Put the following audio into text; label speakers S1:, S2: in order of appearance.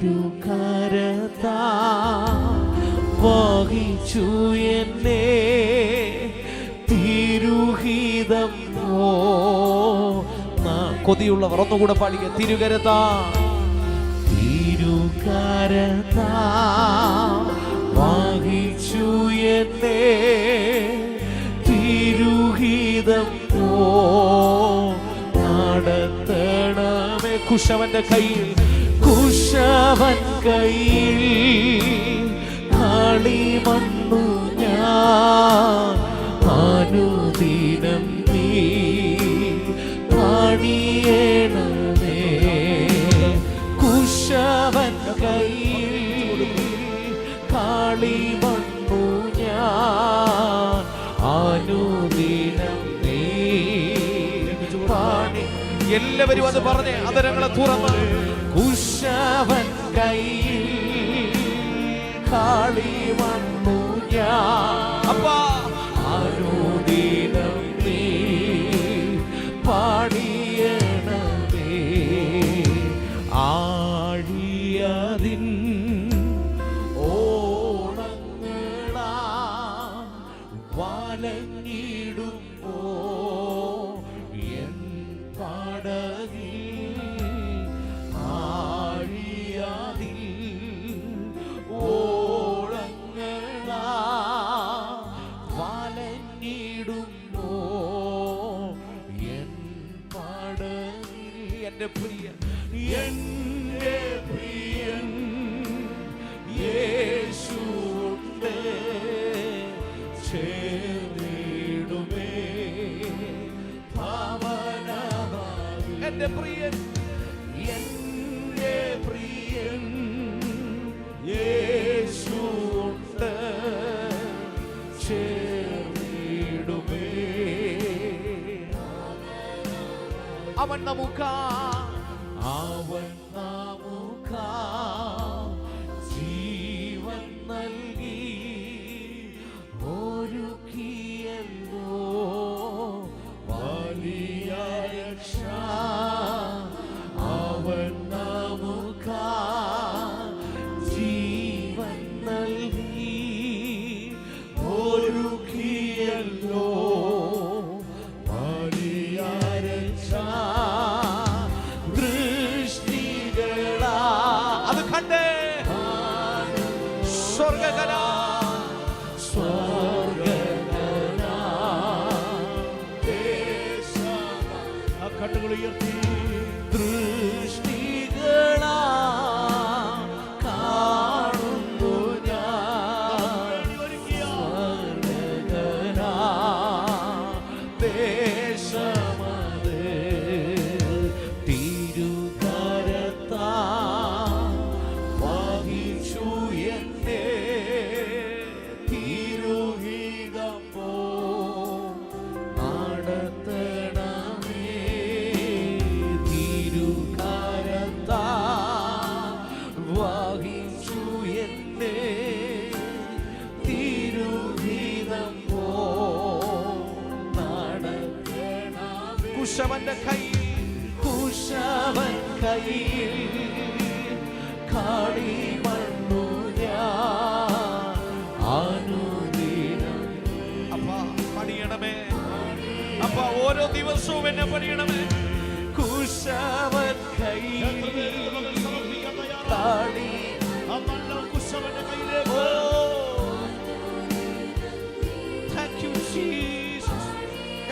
S1: തിരുകരതാ എന്നെ തിരുഹിതം കൊതിയുള്ളവർ ഒന്നുകൂടെ പാടിക്ക. തിരുകരതാ തിരുകരതാ വഹിച്ചു എന്നെ തിരുഹിതം നടത്തണമേ കുശവന്റെ കയ്യിൽ. കുശവൻ കയ്യിൽ വന്നു ഞാൻ. അനുദിനം നീ കാണിയേണമേ കുശവൻ കയ്യിൽ വന്നു ഞാൻ. അനുദിനം നീ എല്ലാവരും അത് പറഞ്ഞ് അതരങ്ങളെ തുറന്ന്. കുശവൻ കയ്യിൽ കളി എന്റെ പ്രിയൻ എന്റെ പ്രിയൻ യേശുണ്ട് ചേർന്നിടുമേ ഭവനമായി. എന്റെ പ്രിയൻ എന്റെ പ്രിയൻ യേശുണ്ട് ചേർന്നിടുമേ. അവൻ നമുക്കാ അവൻ നമുക്കാ സ്വർഗകലാ സ്വർഗകലാ ആ കണ്ണുകൾ ഉയർത്തി കുശവന്റെ കയ്യിൽ. കുശവൻ കയ്യിൽ കാടി മണ്ണു അനുദിനം അപ്പ പണിയണമേ. അപ്പ ഓരോ ദിവസവും എന്നെ പണിയണമേ. കുശവൻ കയ്യിൽ